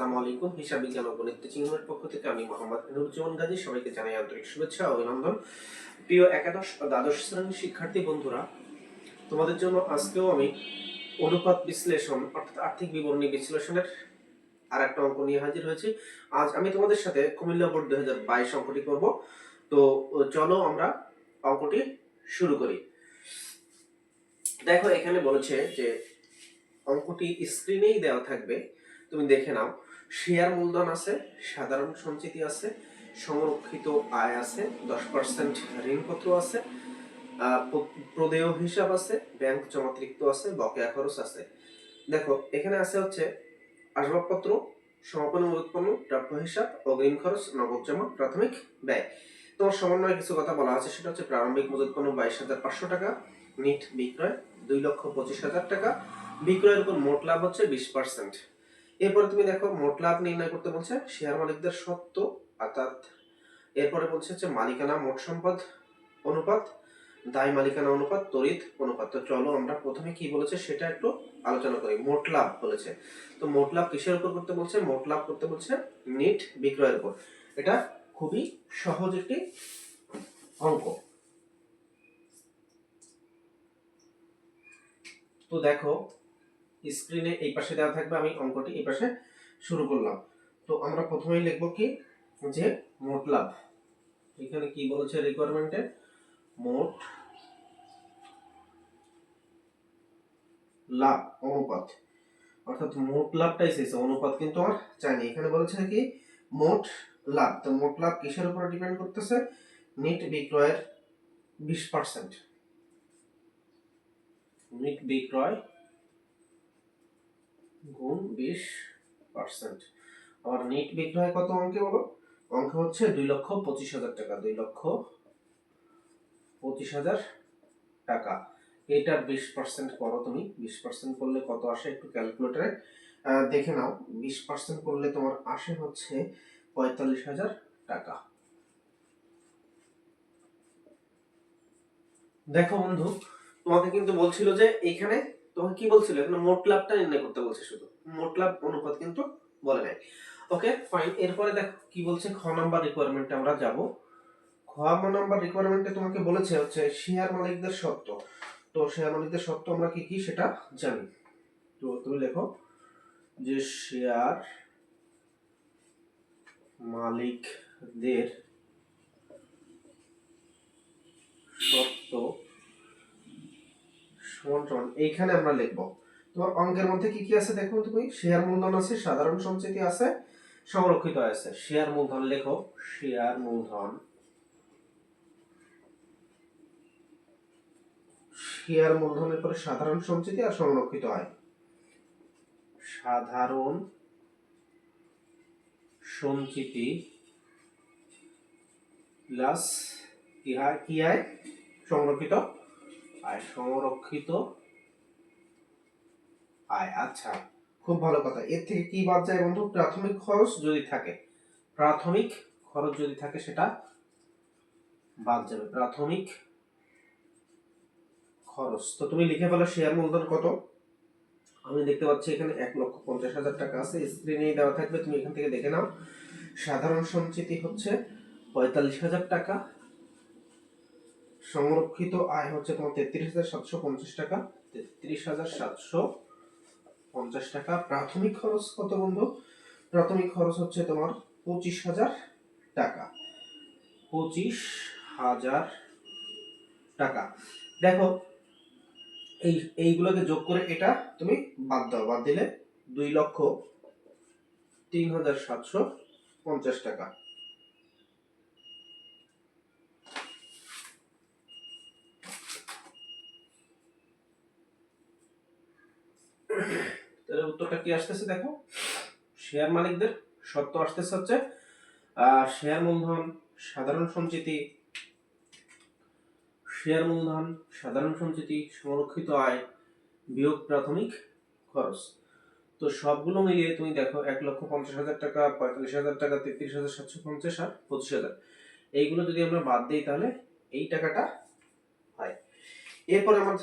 আসসালামু আলাইকুম। হিসাব বিজ্ঞান ও গণিত চিহ্নের পক্ষ থেকে আমি মোহাম্মদ নুরুজ্জামান গাজী। সবাইকে জানাই আন্তরিক শুভেচ্ছা অভিনন্দন। প্রিয় একাদশ ও দ্বাদশ শ্রেণির শিক্ষার্থী বন্ধুরা, তোমাদের জন্য আজকেও আমি অনুপাত বিশ্লেষণ অর্থাৎ আর্থিক বিবরণী বিশ্লেষণের আর একটা অঙ্ক নিয়ে হাজির হয়েছি। আজ আমি তোমাদের সাথে কুমিল্লা বোর্ড দুই হাজার বাইশ অঙ্কটি করব। তো, চলো আমরা অঙ্কটি শুরু করি। দেখো, এখানে বলেছে যে অঙ্কটি স্ক্রিনেই দেওয়া থাকবে। তুমি দেখে নাও। শেয়ার মূলধন আছে, সাধারণ সঞ্চিতি আছে, সংরক্ষিত আয় আছে, দশ পার্সেন্ট ঋণপত্র আছে প্রদেয় হিসাব আছে, ব্যাংক জমাতৃপ্ত আছে, বকেয়া খরচ আছে। দেখো, এখানে আছে হচ্ছে আসবাবপত্র সমাপন উৎপন্ন, প্রাপ্য হিসাব, অগ্রিম খরচ, নগদ জমা, প্রাথমিক ব্যয়। তোমার সমন্বয়ে কিছু কথা বলা আছে, সেটা হচ্ছে প্রারম্ভিক মজুত পণ্য বাইশ হাজার পাঁচশো টাকা, নিট বিক্রয় দুই লক্ষ পঁচিশ হাজার টাকা, বিক্রয়ের উপর মোট লাভ হচ্ছে বিশ পার্সেন্ট এরপরে তুমি দেখো, মোট লাভ নির্ণয় করতে বলছে শেয়ার মালিকদের সত্ত্ব অর্থাৎ এরপরে বলছে হচ্ছে মালিকানা মোট সম্পদ অনুপাত, দায় মালিকানা অনুপাত, তড়িৎ অনুপাত। তো চলো আমরা প্রথমে কি বলেছে সেটা একটু আলোচনা করি। মোট লাভ বলেছে। তো মোট লাভ কিসের উপর করতে বলছে? মোট লাভ করতে বলছে নিট বিক্রয়ের উপর। এটা খুবই সহজ একটি অঙ্ক। তো দেখো স্ক্রিনে এই পাশে দেওয়া থাকবে, আমি অঙ্কটি এই পাশে শুরু করলাম। তো আমরা প্রথমেই লিখব কি? যে মোট লাভ। এখানে কি বলছে রিকোয়ারমেন্টে মোট লাভ, অনুপাত। অর্থাৎ মোট লাভটাই এসেছে অনুপাত কিন্তু আমার চাইনি এখানে বলেছে কি? মোট লাভ। তো মোট লাভ কিসের উপর ডিপেন্ড করতেছে? নিট বিক্রয়ের বিশ পার্সেন্ট নিট বিক্রয় গুণ বিশ পার্সেন্ট আমার নিট বিক্রয় কত অঙ্কে বলো? অঙ্ক হচ্ছে দুই লক্ষ পঁচিশ হাজার টাকা। দুই লক্ষ পঁচিশ হাজার টাকা। এটার বিশ পার্সেন্ট করো তুমি। বিশ পার্সেন্ট করলে কত আসে একটু ক্যালকুলেটারে দেখে নাও। বিশ পার্সেন্ট করলে তোমার আসে হচ্ছে পঁয়তাল্লিশ হাজার টাকা। দেখো বন্ধু, তোমাকে কিন্তু বলছিল যে এখানে তোমাকে কি বলছিল? এখানে মোট লাভটা নির্ণয় করতে বলছে শুধু। মোট লাভ অনুপাত কিন্তু বলে নাই। ওকে ফাইন এরপরে দেখো, কি বলছে? খ নাম্বার রিকোয়ারমেন্টে আমরা যাব। খ নাম্বার রিকোয়ারমেন্টে তোমাকে বলেছে হচ্ছে শেয়ার মালিকদের সত্ত্ব তো শেয়ার মালিকদের সত্ত্ব আমরা কি কি সেটা জানি। তো তুমি লেখো যে শেয়ার মালিকদের সত্ত্ব সমান সমান এইখানে আমরা লিখব। তোমার অঙ্কের মধ্যে কি কি আছে দেখো তুমি? শেয়ার মূলধন আছে, সাধারণ সঞ্চিতি আছে, সংরক্ষিত আছে। শেয়ার মূলধন লেখো শেয়ার মূলধন। শেয়ার মূলধনের পরে সাধারণ সঞ্চিতি আর সংরক্ষিত আয়। সাধারণ সঞ্চিতি প্লাস কি হয় সংরক্ষিত আয় সংরক্ষিত। আয় আচ্ছা খুব ভালো কথা। এর থেকে কি বাদ যায় বন্ধু? প্রাথমিক খরচ যদি থাকে, প্রাথমিক খরচ যদি থাকে সেটা বাদ যাবে। প্রাথমিক খরচ। তো তুমি লিখে ফেলো শেয়ার মূলধন কত? আমি দেখতে পাচ্ছি এখানে এক লক্ষ পঞ্চাশ হাজার টাকা আছে। স্ক্রিনে দেওয়া থাকবে, তুমি এখান থেকে দেখে নাও। সাধারণ সঞ্চিতি হচ্ছে পঁয়তাল্লিশ হাজার টাকা। সংরক্ষিত আয় হচ্ছে তোমার তেত্রিশ হাজার সাতশো পঞ্চাশ টাকা। তেত্রিশ হাজার সাতশো পঞ্চাশ টাকা। প্রাথমিক খরচ কত বন্ধু? প্রাথমিক খরচ হচ্ছে তোমার পঁচিশ হাজার টাকা। পঁচিশ হাজার টাকা। দেখো, এই, এইগুলোকে যোগ করে এটা তুমি বাদ দাও। বাদ দিলে দুই লক্ষ তিন হাজার সাতশো পঞ্চাশ টাকা। তাহলে উত্তরটা কি আসতেছে দেখো? শেয়ার মালিকদের, সত্য আসতেছে হচ্ছে শেয়ার মূলধন, সাধারণ সঞ্চিতি শেয়ার মূলধন, সাধারণ সঞ্চিতি সংরক্ষিত আয়, বিয়োগ প্রাথমিক খরচ। তো সবগুলো মিলিয়ে তুমি দেখো এক লক্ষ পঞ্চাশ হাজার টাকা, পঁয়তাল্লিশ হাজার টাকা, তেত্রিশ হাজার সাতশো পঞ্চাশ আর পঁচিশ হাজার। এইগুলো যদি আমরা বাদ দিই তাহলে এই টাকাটা হয়। এরপরে আমার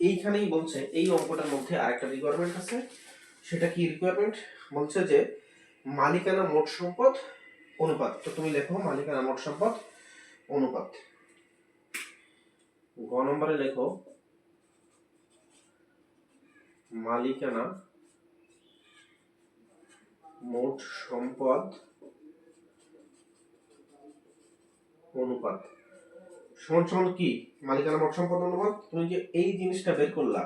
এইখানেই বলছে, এই অঙ্কটার মধ্যে আরেকটা রিকোয়ারমেন্ট আছে। সেটা কি রিকোয়ারমেন্ট বলছে যে মালিকানা মোট সম্পদ অনুপাত। তো তুমি লেখো মালিকানা মোট সম্পদ অনুপাত। গ নম্বরে লেখো, মালিকানা মোট সম্পদ অনুপাত। সমান সমান কি? মালিকানা মোট সম্পদ অনুপাত? তুমি যে এই জিনিসটা বের করলা,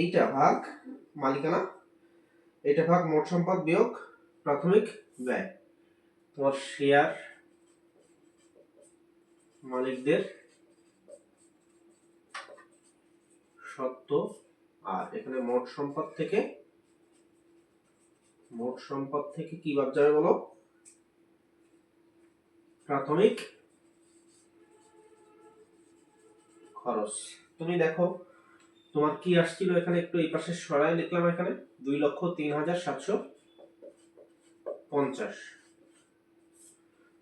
এইটা ভাগ মালিকানা এটা ভাগ মোট সম্পদ বিয়োগ প্রাথমিক ব্যয়। তোমার শেয়ার মালিকদের সত্য আর এখানে মোট সম্পদ থেকে, মোট সম্পদ থেকে কি বাদ যাবে বলো? প্রাথমিক খরচ। তুমি দেখো, তোমার কি আসছিল এখানে? একটু এই পাশে সরাই লিখলাম এখানে, দুই লক্ষ তিন হাজার সাতশো পঞ্চাশ।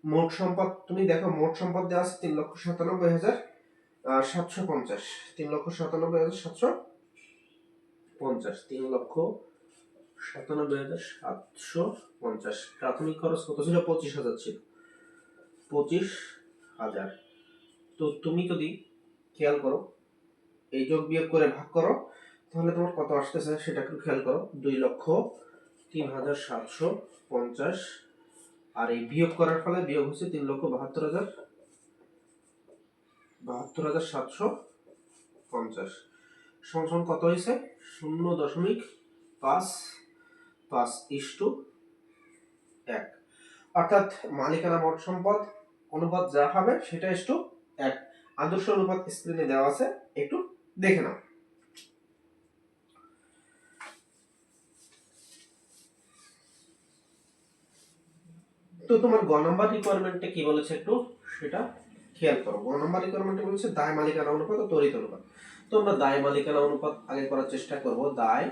মোট সম্পদ, তুমি দেখো, মোট সম্পদ দেওয়া আছে তিন লক্ষ সাতানব্বই হাজার সাতশো পঞ্চাশ। তিন লক্ষ সাতানব্বই হাজার সাতশো পঞ্চাশ। তিন লক্ষ সাতানব্বই হাজার সাতশো পঞ্চাশ। প্রাথমিক খরচ কত ছিল? পঁচিশ হাজার ছিল। পঁচিশ হাজার। তো তুমি যদি খেয়াল করো। এই যোগ বিয়োগ করে ভাগ করো, তাহলে তোমার কত আসতেছে সেটা একটু খেয়াল করো। দুই লক্ষ তিন হাজার সাতশো পঞ্চাশ। আর এই বিয়োগ করার ফলে বিয়োগ হচ্ছে তিন লক্ষ বাহাত্তর হাজার বাহাত্তর হাজার সাতশো পঞ্চাশ। সমান কত হয়েছে? শূন্য দশমিক পাঁচ পাঁচ ইস্টু এক। অর্থাৎ মালিকানা মোট সম্পদ, অনুপাত যা হবে সেটা ইস্টু এক। আদর্শ অনুপাত স্ক্রিনে দেওয়া আছে, একটু দেখে নাও। তো তোমার গ নাম্বার রিকোয়ারমেন্টে কি বলেছে একটু? সেটা খেয়াল করো। গ নাম্বার রিকোয়ারমেন্টে বলেছে দায় মালিকানা অনুপাত ও তড়িৎ অনুপাত। তো আমরা দায় মালিকানা অনুপাত আগে করার চেষ্টা করব। দায়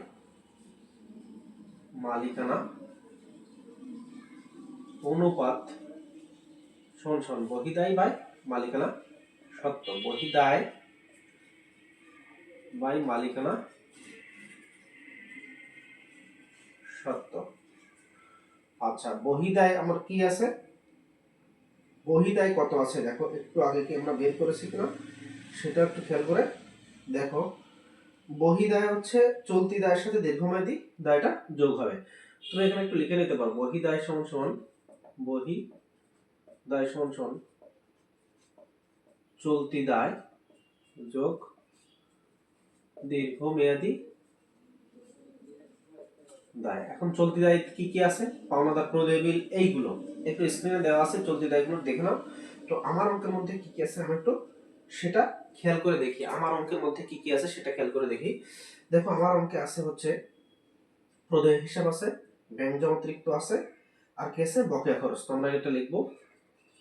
মালিকানা অনুপাত শোন শোন বহিদায় বাই মালিকানা সত্য বহিদায় বাই মালিকানা সত্য। আচ্ছা বহিদায় আমার কি আছে? বহি বহিদায় কত আছে? দেখো, একটু আগে কি আমরা বের করেছি কিনা? সেটা একটু খেয়াল করে দেখো। বহিদায় হচ্ছে চলতি দায়ের সাথে দীর্ঘমেয়াদী দায়টা যোগ হবে। তুমি এখানে একটু লিখে নিতে পারো। বহিদায় সমান সমান বহি দায় সমান সমান চলতি দায় যোগ দীর্ঘমেয়াদী দায়। এখন চলতি দায় কি কি আছে? পাওনাদার প্রদেয় বিল, এইগুলো। একটু স্ক্রিনে দেওয়া আছে চলতি দায়গুলো, দেখে নাও। তো আমার অঙ্কের মধ্যে কি কি আছে? আমি একটু সেটা খেয়াল করে দেখি। আমার অঙ্কের মধ্যে কি কি আছে সেটা খেয়াল করে দেখি। দেখো, আমার অঙ্কে আছে হচ্ছে প্রদেয় হিসাব আছে, ব্যাংক জমা অতিরিক্ত আছে, আর কি আছে? বকেয়া খরচ। তো আমরা এটা লিখব।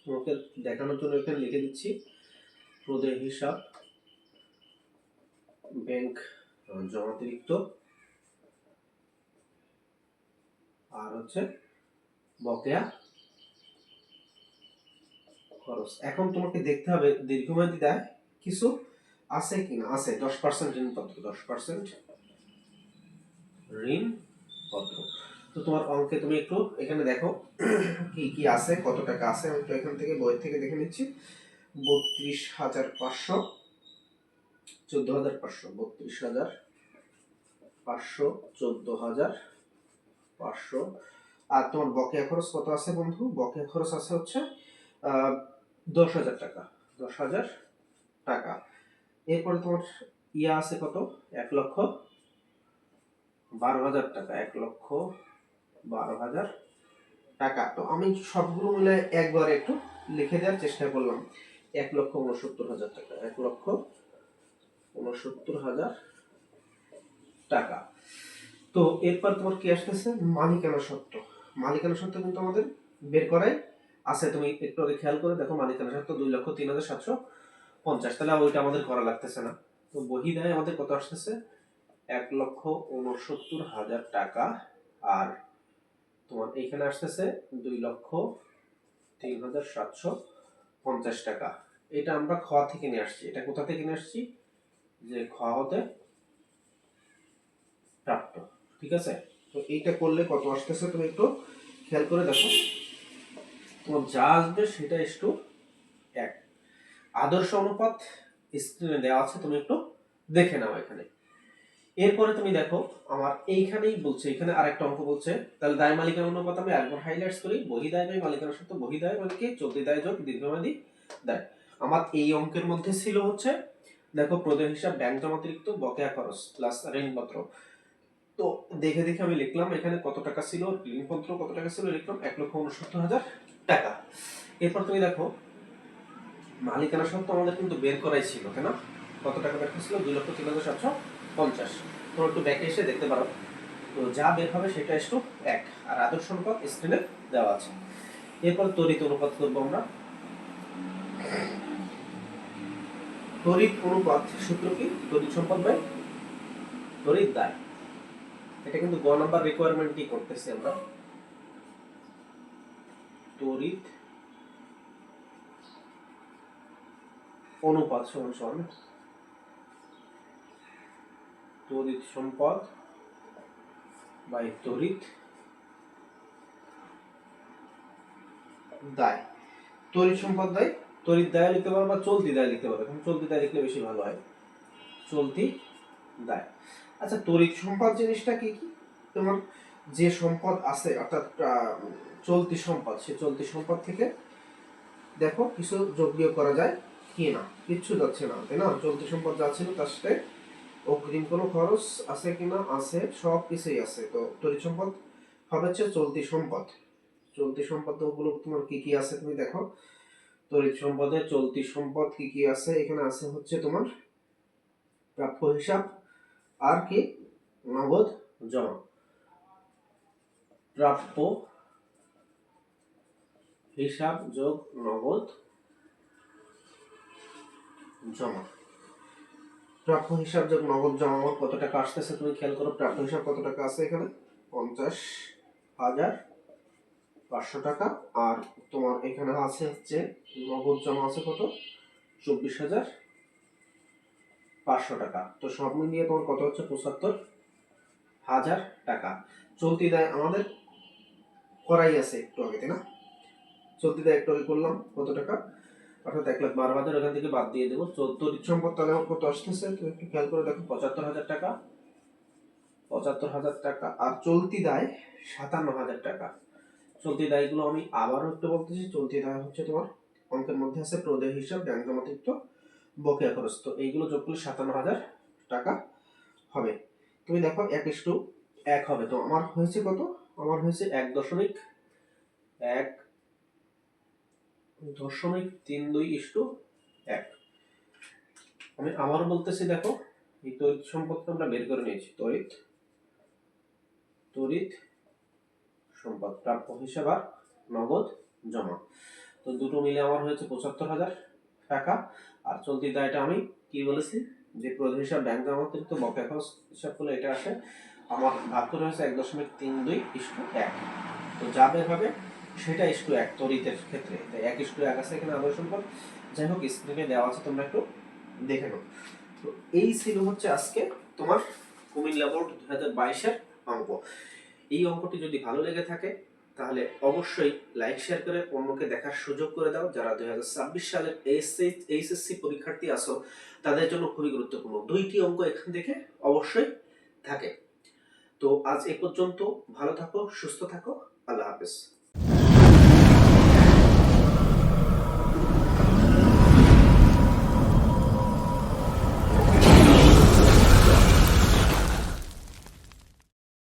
তোমাকে দেখানোর জন্য এখানে লিখে দিচ্ছি। প্রদেয় হিসাব, ব্যাংক জমা অতিরিক্ত আর হচ্ছে বকেয়া খরচ। এখন তোমাকে দেখতে হবে দীর্ঘমেয়াদী দেয় কিছু আছে কিনা? আছে, দশ পার্সেন্ট ঋণপত্র, দশ পার্সেন্ট ঋণ পত্র। তো তোমার অঙ্কে তুমি একটু এখানে দেখো কি কি আছে, কত টাকা আছে, আমি তো এখান থেকে বই থেকে দেখে নিচ্ছি। বত্রিশ হাজার পাঁচশো, চোদ্দ হাজার পাঁচশো, বত্রিশ হাজার পাঁচশো, চোদ্দ হাজার পাঁচশো। আর তোমার বকেয়া খরচ কত আছে বন্ধু? বকেয়া খরচ আছে হচ্ছে দশ হাজার টাকা, দশ হাজার টাকা। এরপরে তোমার ইয়া আছে কত? এক লক্ষ বারো হাজার টাকা, এক লক্ষ বারো হাজার টাকা। তো আমি সবগুলো মিলে একবার একটু লিখে দেওয়ার চেষ্টা করলাম। এক লক্ষ উনসত্তর হাজার টাকা, এক লক্ষ উনসত্তর হাজার টাকা। তো এরপর তোমার কি আসতেছে? মালিকানা সত্ত্ব। মালিকানা সত্ত্ব কিন্তু আমাদের বের করাই আছে। তুমি একটু আগে খেয়াল করে দেখো, মালিকানা সত্ত্ব দুই লক্ষ তিন হাজার সাতশো পঞ্চাশ। তাহলে ওইটা আমাদের করা লাগতেছে না। তো বহি দেয় আমাদের কত আসতেছে? এক লক্ষ উনসত্তর হাজার টাকা। আর তোমার এইখানে আসতেছে দুই লক্ষ তিন হাজার সাতশো পঞ্চাশ টাকা। এটা আমরা খাওয়া থেকে নিয়ে আসছি। এটা কোথা থেকে নিয়ে আসছি? যে খাওয়া হতে প্রাপ্ত। ঠিক আছে? তো এইটা করলে কত আসতেছে তুমি একটু খেয়াল করে দেখো। তোমার যা আসবে সেটা একটু এক। আদর্শ অনুপাত স্ক্রিনে দেওয়া আছে, তুমি একটু দেখে নাও এখানে। এরপরে তুমি দেখো, আমার এইখানেই বলছে, এখানে আরেকটা অঙ্ক বলছে, তাহলে দায় মালিকানা অনুপাত আমি একবার হাইলাইটস করি, বহি দায় বাই মালিকানা সত্য বহি দায় কি চলতি দায় যোগ, দীর্ঘমেয়াদী দায়। আমার এই অঙ্কের মধ্যে ছিল হচ্ছে, দেখো, প্রদেয় হিসাব ব্যাংক জমাতিরিক্ত বকেয়া খরচ প্লাস ঋণপত্র। তো দেখে দেখে আমি লিখলাম, এখানে কত টাকা ছিল, ঋণপত্র কত টাকা ছিল, লিখলাম এক লক্ষ উনসত্তর হাজার টাকা। এরপর তুমি দেখো মালিকানা সত্ত্ব আমাদের কিন্তু বের করাই ছিল, তাই না? কত টাকা বের ছিল দুই লক্ষ তিন হাজার সাতশো পঞ্চাশ। তোমরা একটু ব্যাকে এসে দেখতে পারো। তো যা বের হবে সেটা একটু এক। আর আদর্শ অনুপাত স্ক্রিনে দেওয়া আছে। এরপর তড়িৎ অনুপাত করব আমরা। তড়িৎ অনুপাত সূত্র কি? তড়িৎ সম্পদ বাই তড়িৎ দায়। এটা কিন্তু গ নাম্বার রিকোয়ারমেন্টই করতেছি আমরা। তড়িৎ অনুপাত সমান সমান তড়িৎ সম্পদ বাই তড়িৎ দায়। তড়িৎ সম্পদ দায় তড়িৎ দায় লিখতে পারো বা চলতি দায় লিখতে পারো। এখন চলতি দায় লিখলে বেশি ভালো হয়। চলতি দায়। আচ্ছা তড়িৎ সম্পদ জিনিসটা কি কি? তোমার যে সম্পদ আছে, অর্থাৎ চলতি সম্পদ, সে চলতি সম্পদ থেকে দেখো কিছু যোগ করা যায় কি না? কিচ্ছু যাচ্ছে না, তাই না? চলতি সম্পদ যা ছিল তার সাথে অগ্রিম কোনো খরচ আছে কিনা আছে, সব কিছুই আছে। তো তরি সম্পদ হবে হচ্ছে চলতি সম্পদ। চলতি সম্পদগুলো তোমার কি কি আছে তুমি দেখো। তড়িৎ সম্পদে চলতি সম্পদ কি কি আছে, এখানে আছে হচ্ছে তোমার প্রাপ্য হিসাব আর কি, নগদ জমা। প্রাপ্য হিসাব যোগ নগদ জমা। প্রাপ্য হিসাব যোগ নগদ জমা কত টাকা আসতেছে, তুমি খেয়াল করো প্রাপ্য হিসাব কত টাকা আছে এখানে? পঞ্চাশ হাজার পাঁচশো টাকা। আর তোমার এখানে আছে হচ্ছে, নগদ জমা আছে কত? চব্বিশ হাজার পাঁচশো টাকা। তো সব মিলিয়ে তোমার কত হচ্ছে? পঁচাত্তর হাজার টাকা। চলতি দেয় আমাদের করাই আছে একটু আগে, তাই না? চলতি দেয় একটু আগে করলাম, কত টাকা? অর্থাৎ এক লাখ বারো হাজার ওখান থেকে বাদ দিয়ে দেবো। তড়িৎ সম্পদ তাহলে আমার কত আসতেছে? তুমি একটু খেয়াল করে দেখো, পঁচাত্তর হাজার টাকা, পঁচাত্তর হাজার টাকা, আর চলতি দায় সাতান্ন হাজার টাকা। চলতি দায়গুলো আমি আবারও একটু বলতেছি, চলতি দায় হচ্ছে তোমার অঙ্কের মধ্যে আছে প্রদেয় হিসাব ব্যাংক জমাতিরিক্ত বকেয়া খরচ। তো এইগুলো যোগ করলে সাতান্ন হাজার টাকা হবে। তুমি দেখো, এক ইস্টু এক হবে। তো আমার হয়েছে কত? আমার হয়েছে এক দশমিক এক দশমিক তিন দুই ইস্টু এক। আমি আবারও বলতেছি, দেখো, এই তড়িৎ সম্পদটা আমরা বের করে নিয়েছি। তড়িৎ তড়িৎ সম্পদ, প্রাপ্য হিসাব আর নগদ জমা। তো দুটো মিলে আমার হয়েছে পঁচাত্তর হাজার টাকা। আর চলতি দায়টা আমি কি বলেছি? যে প্রধান হিসাব, ব্যাংক জমা, অতিরিক্ত বকেয়া খরচ হিসাব করলে এটা আসে। আমার ভাগ করে হয়েছে এক দশমিক তিন দুই ইস্টু এক। তো যা বের হবে সেটা ইস্টু এক তড়িতের ক্ষেত্রে। এক ইস্টু এক আছে এখানে আদর্শ সম্পদ। যাই হোক স্ক্রিনে দেওয়া আছে, তোমরা একটু দেখে নাও। তো এই ছিল হচ্ছে আজকে তোমার কুমিল্লা বোর্ড দু হাজার বাইশের অঙ্ক। এই অঙ্কটি যদি ভালো লেগে থাকে, তাহলে অবশ্যই লাইক শেয়ার করে অন্যকে দেখার সুযোগ করে দাও। যারা দুই হাজার ছাব্বিশ সালের এইচএসসি পরীক্ষার্থী আসো তাদের জন্য খুবই গুরুত্বপূর্ণ। দুইটি অঙ্ক এখান থেকে অবশ্যই থাকে। তো আজ এ পর্যন্ত ভালো থাকো, সুস্থ থাকো। আল্লাহ হাফেজ।